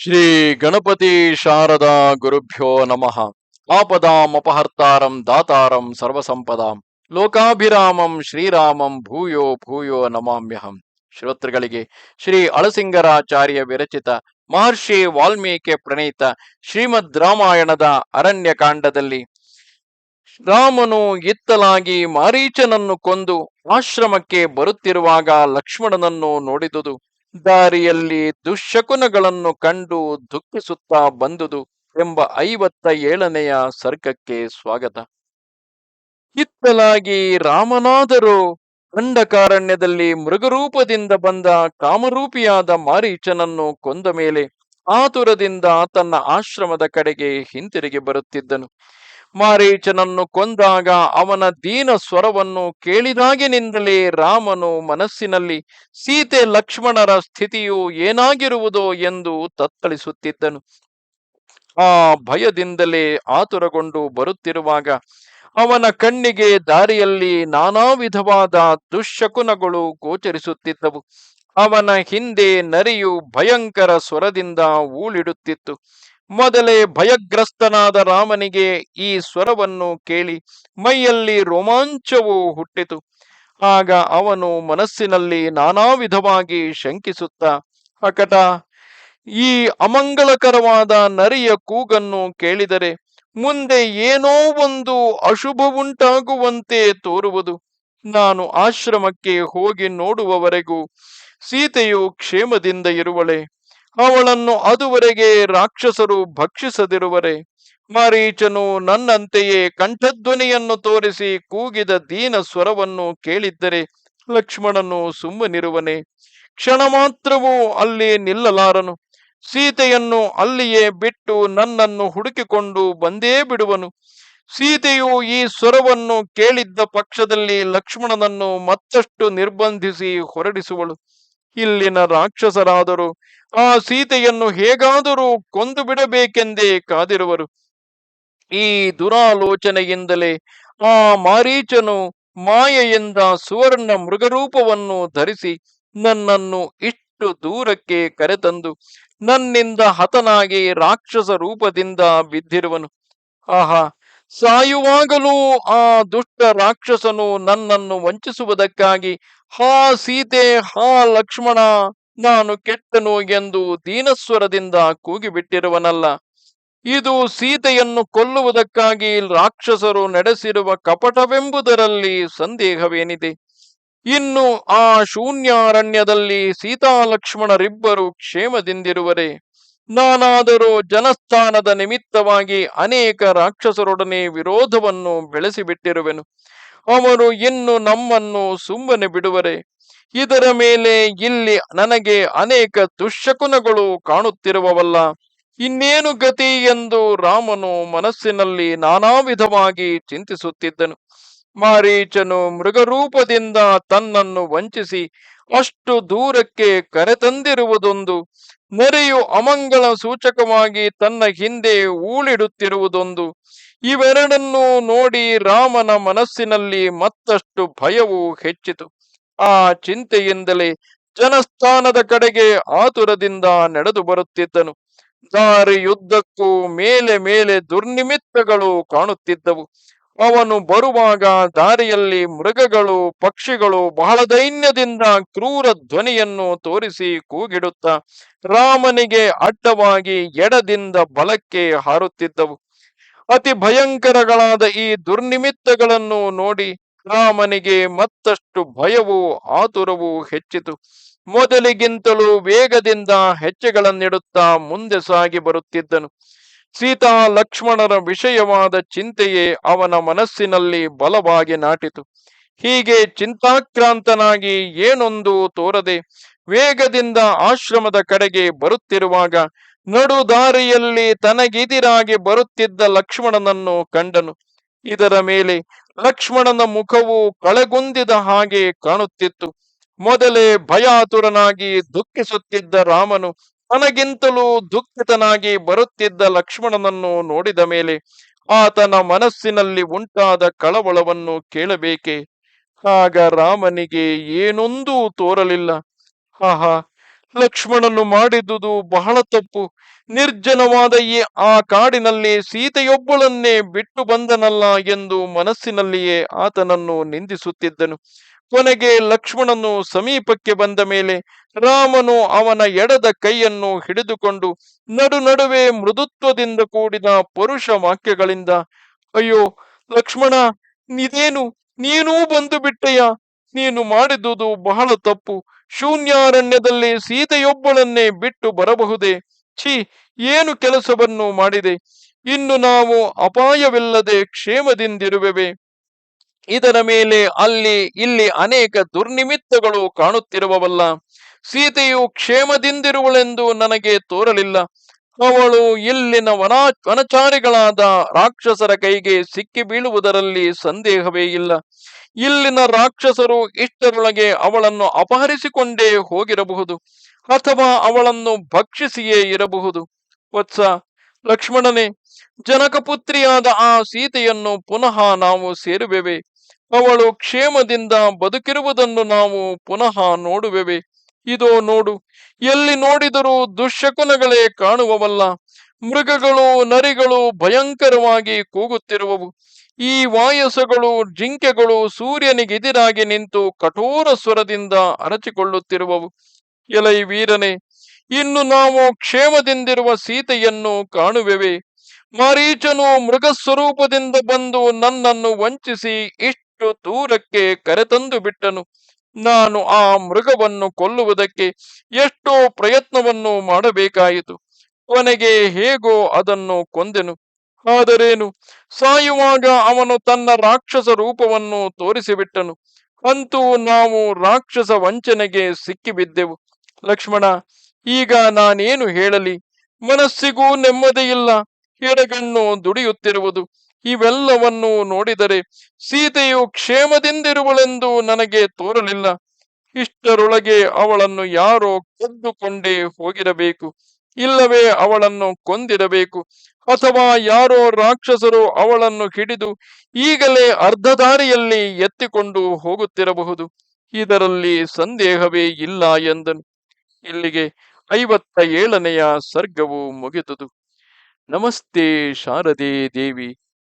ಶ್ರೀ ಗಣಪತಿ ಶಾರದಾ ಗುರುಭ್ಯೋ ನಮಃ. ಆಪದಾಂ ಅಪಹರ್ತಾರಂ ದಾತಾರಂ ಸರ್ವಸಂಪದಾಂ. ಲೋಕಾಭಿರಾಮಂ ಶ್ರೀರಾಮಂ ಭೂಯೋ ಭೂಯೋ ನಮಾಮ್ಯಹಂ. ಶ್ರೋತೃಗಳಿಗೆ ಶ್ರೀ ಅಳಸಿಂಗರಾಚಾರ್ಯ ವಿರಚಿತ ಮಹರ್ಷಿ ವಾಲ್ಮೀಕಿ ಪ್ರಣೀತ ಶ್ರೀಮದ್ ರಾಮಾಯಣದ ಅರಣ್ಯಕಾಂಡದಲ್ಲಿ ರಾಮನು ಇತ್ತಲಾಗಿ ಮಾರೀಚನನ್ನು ಕೊಂದು ಆಶ್ರಮಕ್ಕೆ ಬರುತ್ತಿರುವಾಗ ಲಕ್ಷ್ಮಣನನ್ನು ನೋಡಿದುದು. ದಾರಿಯಲ್ಲಿ ದುಶ್ಶಕುನಗಳನ್ನು ಕಂಡು ದುಃಖಿಸುತ್ತಾ ಬಂದುದು ಎಂಬ ಐವತ್ತ ಏಳನೆಯ ಸರ್ಗಕ್ಕೆ ಸ್ವಾಗತ. ಇತ್ತಲಾಗಿ ರಾಮನಾದರೂ ಅಂಡಕಾರಣ್ಯದಲ್ಲಿ ಮೃಗರೂಪದಿಂದ ಬಂದ ಕಾಮರೂಪಿಯಾದ ಮಾರೀಚನನ್ನು ಕೊಂದ ಮೇಲೆ ಆತುರದಿಂದ ತನ್ನ ಆಶ್ರಮದ ಕಡೆಗೆ ಹಿಂತಿರುಗಿ ಬರುತ್ತಿದ್ದನು. ಮಾರೀಚನನ್ನು ಕೊಂದಾಗ ಅವನ ದೀನ ಸ್ವರವನ್ನು ಕೇಳಿದಾಗಿನಿಂದಲೇ ರಾಮನು ಮನಸ್ಸಿನಲ್ಲಿ ಸೀತೆ ಲಕ್ಷ್ಮಣರ ಸ್ಥಿತಿಯು ಏನಾಗಿರುವುದೋ ಎಂದು ತತ್ತಳಿಸುತ್ತಿದ್ದನು. ಆ ಭಯದಿಂದಲೇ ಆತುರಗೊಂಡು ಬರುತ್ತಿರುವಾಗ ಅವನ ಕಣ್ಣಿಗೆ ದಾರಿಯಲ್ಲಿ ನಾನಾ ವಿಧವಾದ ದುಶ್ಶಕುನಗಳು ಗೋಚರಿಸುತ್ತಿದ್ದವು. ಅವನ ಹಿಂದೆ ನರಿಯು ಭಯಂಕರ ಸ್ವರದಿಂದ ಊಳಿಡುತ್ತಿತ್ತು. ಮೊದಲೇ ಭಯಗ್ರಸ್ತನಾದ ರಾಮನಿಗೆ ಈ ಸ್ವರವನ್ನು ಕೇಳಿ ಮೈಯಲ್ಲಿ ರೋಮಾಂಚವು ಹುಟ್ಟಿತು. ಆಗ ಅವನು ಮನಸ್ಸಿನಲ್ಲಿ ನಾನಾ ವಿಧವಾಗಿ ಶಂಕಿಸುತ್ತಾ, ಅಕಟ, ಈ ಅಮಂಗಳಕರವಾದ ನರಿಯ ಕೂಗನ್ನು ಕೇಳಿದರೆ ಮುಂದೆ ಏನೋ ಒಂದು ಅಶುಭವುಂಟಾಗುವಂತೆ ತೋರುವುದು. ನಾನು ಆಶ್ರಮಕ್ಕೆ ಹೋಗಿ ನೋಡುವವರೆಗೂ ಸೀತೆಯು ಕ್ಷೇಮದಿಂದ ಇರುವಳೆ. ಅವಳನ್ನು ಅದುವರೆಗೆ ರಾಕ್ಷಸರು ಭಕ್ಷಿಸದಿರುವರೆ, ಮಾರೀಚನು ನನ್ನಂತೆಯೇ ಕಂಠಧ್ವನಿಯನ್ನು ತೋರಿಸಿ ಕೂಗಿದ ದೀನ ಸ್ವರವನ್ನು ಕೇಳಿದ್ದರೆ ಲಕ್ಷ್ಮಣನು ಸುಮ್ಮನಿರುವನೆ, ಕ್ಷಣ ಮಾತ್ರವೂ ಅಲ್ಲಿ ನಿಲ್ಲಲಾರನು, ಸೀತೆಯನ್ನು ಅಲ್ಲಿಯೇ ಬಿಟ್ಟು ನನ್ನನ್ನು ಹುಡುಕಿಕೊಂಡು ಬಂದೇ ಬಿಡುವನು. ಸೀತೆಯು ಈ ಸ್ವರವನ್ನು ಕೇಳಿದ್ದ ಪಕ್ಷದಲ್ಲಿ ಲಕ್ಷ್ಮಣನನ್ನು ಮತ್ತಷ್ಟು ನಿರ್ಬಂಧಿಸಿ ಹೊರಡಿಸುವಳು. ಇಲ್ಲಿನ ರಾಕ್ಷಸರಾದರು. ಆ ಸೀತೆಯನ್ನು ಹೇಗಾದರೂ ಕೊಂದು ಬಿಡಬೇಕೆಂದೇ ಕಾದಿರುವರು. ಈ ದುರಾಲೋಚನೆಯಿಂದಲೇ ಆ ಮಾರೀಚನು ಮಾಯೆಯಿಂದ ಸುವರ್ಣ ಮೃಗರೂಪವನ್ನು ಧರಿಸಿ ನನ್ನನ್ನು ಇಷ್ಟು ದೂರಕ್ಕೆ ಕರೆತಂದು ನನ್ನಿಂದ ಹತನಾಗಿ ರಾಕ್ಷಸ ರೂಪದಿಂದ ಬಿದ್ದಿರುವನು. ಆಹಾ ಸಾಯುವಾಗಲೂ ಆ ದುಷ್ಟ ರಾಕ್ಷಸನು ನನ್ನನ್ನು ವಂಚಿಸುವುದಕ್ಕಾಗಿ, ಹಾ ಸೀತೆ, ಹಾ ಲಕ್ಷ್ಮಣ, ನಾನು ಕೆಟ್ಟನು ಎಂದು ದೀನಸ್ವರದಿಂದ ಕೂಗಿಬಿಟ್ಟಿರುವನಲ್ಲ. ಇದು ಸೀತೆಯನ್ನು ಕೊಲ್ಲುವುದಕ್ಕಾಗಿ ರಾಕ್ಷಸರು ನಡೆಸಿರುವ ಕಪಟವೆಂಬುದರಲ್ಲಿ ಸಂದೇಹವೇನಿದೆ? ಇನ್ನು ಆ ಶೂನ್ಯಾರಣ್ಯದಲ್ಲಿ ಸೀತಾಲಕ್ಷ್ಮಣರಿಬ್ಬರು ಕ್ಷೇಮದಿಂದಿರುವರೆ? ನಾನಾದರೂ ಜನಸ್ಥಾನದ ನಿಮಿತ್ತವಾಗಿ ಅನೇಕ ರಾಕ್ಷಸರೊಡನೆ ವಿರೋಧವನ್ನು ಬೆಳೆಸಿಬಿಟ್ಟಿರುವೆನು. ಅವರು ಇನ್ನು ನಮ್ಮನ್ನು ಸುಮ್ಮನೆ ಬಿಡುವರೆ. ಇದರ ಮೇಲೆ ಇಲ್ಲಿ ನನಗೆ ಅನೇಕ ದುಶ್ಶಕುನಗಳು ಕಾಣುತ್ತಿರುವವಲ್ಲ. ಇನ್ನೇನು ಗತಿ ಎಂದು ರಾಮನು ಮನಸ್ಸಿನಲ್ಲಿ ನಾನಾ ವಿಧವಾಗಿ ಚಿಂತಿಸುತ್ತಿದ್ದನು. ಮಾರೀಚನು ಮೃಗರೂಪದಿಂದ ತನ್ನನ್ನು ವಂಚಿಸಿ ಅಷ್ಟು ದೂರಕ್ಕೆ ಕರೆತಂದಿರುವುದೊಂದು. ನೆರೆಯು ಅಮಂಗಳ ಸೂಚಕವಾಗಿ ತನ್ನ ಹಿಂದೆ ಊಳಿಡುತ್ತಿರುವುದೊಂದು. ಇವೆರಡನ್ನೂ ನೋಡಿ ರಾಮನ ಮನಸ್ಸಿನಲ್ಲಿ ಮತ್ತಷ್ಟು ಭಯವು ಹೆಚ್ಚಿತು. ಆ ಚಿಂತೆಯಿಂದಲೇ ಜನಸ್ಥಾನದ ಕಡೆಗೆ ಆತುರದಿಂದ ನಡೆದು ಬರುತ್ತಿದ್ದನು. ದಾರಿಯುದ್ದಕ್ಕೂ ಮೇಲೆ ಮೇಲೆ ದುರ್ನಿಮಿತ್ತಗಳು ಕಾಣುತ್ತಿದ್ದವು. ಅವನು ಬರುವಾಗ ದಾರಿಯಲ್ಲಿ ಮೃಗಗಳು, ಪಕ್ಷಿಗಳು ಬಹಳ ದೈನ್ಯದಿಂದ ಕ್ರೂರ ಧ್ವನಿಯನ್ನು ತೋರಿಸಿ ಕೂಗಿಡುತ್ತ ರಾಮನಿಗೆ ಅಡ್ಡವಾಗಿ ಎಡದಿಂದ ಬಲಕ್ಕೆ ಹಾರುತ್ತಿದ್ದವು. ಅತಿ ಭಯಂಕರಗಳಾದ ಈ ದುರ್ನಿಮಿತ್ತಗಳನ್ನು ನೋಡಿ ರಾಮನಿಗೆ ಮತ್ತಷ್ಟು ಭಯವೂ ಆತುರವೂ ಹೆಚ್ಚಿತು. ಮೊದಲಿಗಿಂತಲೂ ವೇಗದಿಂದ ಹೆಜ್ಜೆಗಳನ್ನಿಡುತ್ತಾ ಮುಂದೆ ಸಾಗಿ ಬರುತ್ತಿದ್ದನು. ಸೀತಾ ಲಕ್ಷ್ಮಣರ ವಿಷಯವಾದ ಚಿಂತೆಯೇ ಅವನ ಮನಸ್ಸಿನಲ್ಲಿ ಬಲವಾಗಿ ನಾಟಿತು. ಹೀಗೆ ಚಿಂತಾಕ್ರಾಂತನಾಗಿ ಏನೊಂದು ತೋರದೆ ವೇಗದಿಂದ ಆಶ್ರಮದ ಕಡೆಗೆ ಬರುತ್ತಿರುವಾಗ ನಡು ದಾರಿಯಲ್ಲಿ ತನಗಿದಿರಾಗಿ ಬರುತ್ತಿದ್ದ ಲಕ್ಷ್ಮಣನನ್ನು ಕಂಡನು. ಇದರ ಮೇಲೆ ಲಕ್ಷ್ಮಣನ ಮುಖವು ಕಳೆಗುಂದಿದ ಹಾಗೆ ಕಾಣುತ್ತಿತ್ತು. ಮೊದಲೇ ಭಯಾತುರನಾಗಿ ದುಃಖಿಸುತ್ತಿದ್ದ ರಾಮನು ತನಗಿಂತಲೂ ದುಃಖಿತನಾಗಿ ಬರುತ್ತಿದ್ದ ಲಕ್ಷ್ಮಣನನ್ನು ನೋಡಿದ ಮೇಲೆ ಆತನ ಮನಸ್ಸಿನಲ್ಲಿ ಉಂಟಾದ ಕಳವಳವನ್ನು ಕೇಳಬೇಕೆ? ಆಗ ರಾಮನಿಗೆ ಏನೊಂದೂ ತೋರಲಿಲ್ಲ. ಆಹಾ, ಲಕ್ಷ್ಮಣನು ಮಾಡಿದುದು ಬಹಳ ತಪ್ಪು. ನಿರ್ಜನವಾದ ಈ ಆ ಕಾಡಿನಲ್ಲಿ ಸೀತೆಯೊಬ್ಬಳನ್ನೇ ಬಿಟ್ಟು ಬಂದನಲ್ಲ ಎಂದು ಮನಸ್ಸಿನಲ್ಲಿಯೇ ಆತನನ್ನು ನಿಂದಿಸುತ್ತಿದ್ದನು. ಕೊನೆಗೆ ಲಕ್ಷ್ಮಣನು ಸಮೀಪಕ್ಕೆ ಬಂದ ಮೇಲೆ ರಾಮನು ಅವನ ಎಡದ ಕೈಯನ್ನು ಹಿಡಿದುಕೊಂಡು ನಡು ನಡುವೆ ಮೃದುತ್ವದಿಂದ ಕೂಡಿದ ಪುರುಷ ವಾಕ್ಯಗಳಿಂದ, ಅಯ್ಯೋ, ಲಕ್ಷ್ಮಣ, ಇದೇನು? ನೀನೂ ಬಂದು ಬಿಟ್ಟೆಯ ನೀನು ಮಾಡಿದುದು ಬಹಳ ತಪ್ಪು. ಶೂನ್ಯಾರಣ್ಯದಲ್ಲಿ ಸೀತೆಯೊಬ್ಬಳನ್ನೇ ಬಿಟ್ಟು ಬರಬಹುದೇ? ಛೀ, ಏನು ಕೆಲಸವನ್ನು ಮಾಡಿದೆ? ಇನ್ನು ನಾವು ಅಪಾಯವಿಲ್ಲದೆ ಕ್ಷೇಮದಿಂದಿರುವೆವೆ? ಇದರ ಮೇಲೆ ಅಲ್ಲಿ, ಇಲ್ಲಿ ಅನೇಕ ದುರ್ನಿಮಿತ್ತಗಳು ಕಾಣುತ್ತಿರುವವಲ್ಲ. ಸೀತೆಯು ಕ್ಷೇಮದಿಂದಿರುವಳೆಂದು ನನಗೆ ತೋರಲಿಲ್ಲ. ಅವಳು ಇಲ್ಲಿನ ವನಾ, ವನಚಾರಿಗಳಾದ ರಾಕ್ಷಸರ ಕೈಗೆ ಸಿಕ್ಕಿ ಬೀಳುವುದರಲ್ಲಿ ಸಂದೇಹವೇ ಇಲ್ಲ. ಇಲ್ಲಿನ ರಾಕ್ಷಸರು ಇಷ್ಟರೊಳಗೆ ಅವಳನ್ನು ಅಪಹರಿಸಿಕೊಂಡೇ ಹೋಗಿರಬಹುದು ಅಥವಾ ಅವಳನ್ನು ಭಕ್ಷಿಸಿಯೇ ಇರಬಹುದು. ವತ್ಸ. ಲಕ್ಷ್ಮಣನೇ, ಜನಕಪುತ್ರಿಯಾದ ಆ ಸೀತೆಯನ್ನು ಪುನಃ ನಾವು ಸೇರುವೆವೆ. ಅವಳು ಕ್ಷೇಮದಿಂದ ಬದುಕಿರುವುದನ್ನು ನಾವು ಪುನಃ ನೋಡುವೆವೆ? ಇದೋ ನೋಡು, ಎಲ್ಲಿ ನೋಡಿದರೂ ದುಶ್ಯಕುನಗಳೇ ಕಾಣುವವಲ್ಲ. ಮೃಗಗಳು ನರಿಗಳು ಭಯಂಕರವಾಗಿ ಕೂಗುತ್ತಿರುವವು. ಈ ವಾಯಸಗಳು, ಜಿಂಕೆಗಳು ಸೂರ್ಯನಿಗೆದಿರಾಗಿ ನಿಂತು ಕಠೋರ ಸ್ವರದಿಂದ ಅರಚಿಕೊಳ್ಳುತ್ತಿರುವವು. ಎಲೈ ವೀರನೆ, ಇನ್ನು ನಾವು ಕ್ಷೇಮದಿಂದಿರುವ ಸೀತೆಯನ್ನು ಕಾಣುವೆವೆ? ಮಾರೀಚನು ಮೃಗ ಸ್ವರೂಪದಿಂದ ಬಂದು ನನ್ನನ್ನು ವಂಚಿಸಿ ಇಷ್ಟು ದೂರಕ್ಕೆ ಕರೆತಂದು ಬಿಟ್ಟನು. ನಾನು ಆ ಮೃಗವನ್ನು ಕೊಲ್ಲುವುದಕ್ಕೆ ಎಷ್ಟೋ ಪ್ರಯತ್ನವನ್ನು ಮಾಡಬೇಕಾಯಿತು. ಕೊನೆಗೆ ಹೇಗೋ ಅದನ್ನು ಕೊಂದೆನು. ಆದರೇನು? ಸಾಯುವಾಗ ಅವನು ತನ್ನ ರಾಕ್ಷಸ ರೂಪವನ್ನು ತೋರಿಸಿಬಿಟ್ಟನು. ಅಂತೂ ನಾವು ರಾಕ್ಷಸ ವಂಚನೆಗೆ ಸಿಕ್ಕಿಬಿದ್ದೆವು. ಲಕ್ಷ್ಮಣ, ಈಗ ನಾನೇನು ಹೇಳಲಿ? ಮನಸ್ಸಿಗೂ ನೆಮ್ಮದಿಯಿಲ್ಲ. ಎಡಗಣ್ಣು ದುಡಿಯುತ್ತಿರುವುದು. ಇವೆಲ್ಲವನ್ನು ನೋಡಿದರೆ ಸೀತೆಯು ಕ್ಷೇಮದಿಂದಿರುವಳೆಂದು ನನಗೆ ತೋರಲಿಲ್ಲ. ಇಷ್ಟರೊಳಗೆ ಅವಳನ್ನು ಯಾರೋ ಕದ್ದುಕೊಂಡೇ ಹೋಗಿರಬೇಕು. ಇಲ್ಲವೇ ಅವಳನ್ನು ಕೊಂದಿರಬೇಕು. ಅಥವಾ ಯಾರೋ ರಾಕ್ಷಸರು ಅವಳನ್ನು ಹಿಡಿದು ಈಗಲೇ ಅರ್ಧ ದಾರಿಯಲ್ಲಿ ಎತ್ತಿಕೊಂಡು ಹೋಗುತ್ತಿರಬಹುದು. ಇದರಲ್ಲಿ ಸಂದೇಹವೇ ಇಲ್ಲ ಎಂದನು. ಇಲ್ಲಿಗೆ ಐವತ್ತ ಏಳನೆಯ ಸರ್ಗವು ಮುಗಿದುದು. ನಮಸ್ತೆ ಶಾರದೆ ದೇವಿ.